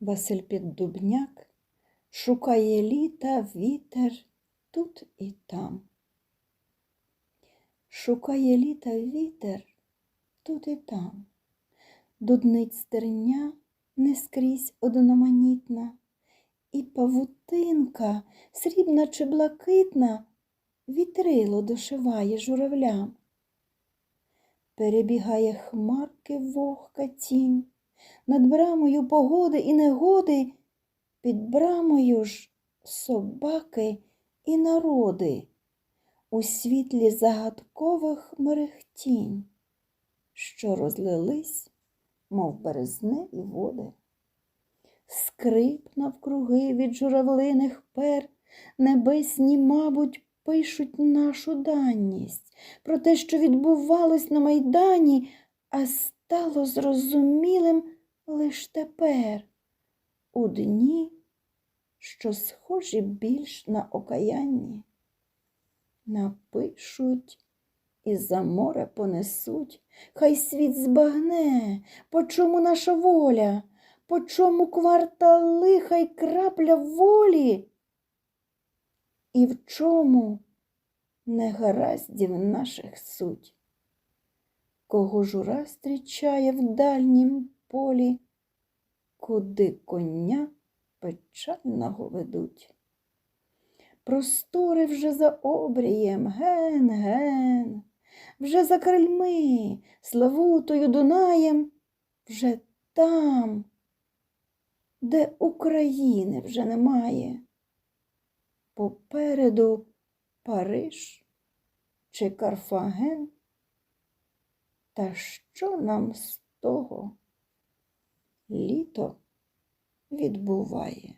Василь Піддубняк шукає літа вітер тут і там. Шукає літа вітер тут і там. Дуднить стерня не скрізь одноманітна, і павутинка, срібна чи блакитна, вітрило дошиває журавлям. Перебігає хмарки вогка тінь, над брамою погоди і негоди, під брамою ж собаки і народи, у світлі загадкових мерехтінь, що розлились, мов березневі води. Скрип навкруги від журавлиних пер, небесні, мабуть, пишуть нашу данність про те, що відбувалось на майдані, а стало зрозумілим лиш тепер, у дні, що схожі більш на окаянні. Напишуть і за море понесуть, хай світ збагне, по чому наша воля, по чому кварта лиха крапля волі, і в чому негараздів наших суть. Кого жура зустрічає в дальнім полі, куди коня печального ведуть. Простори вже за обрієм, ген, ген, вже за крильми, Славутою Дунаєм, вже там, де України вже немає. Попереду Париж чи Карфаген. Та що нам з того літо відбуває?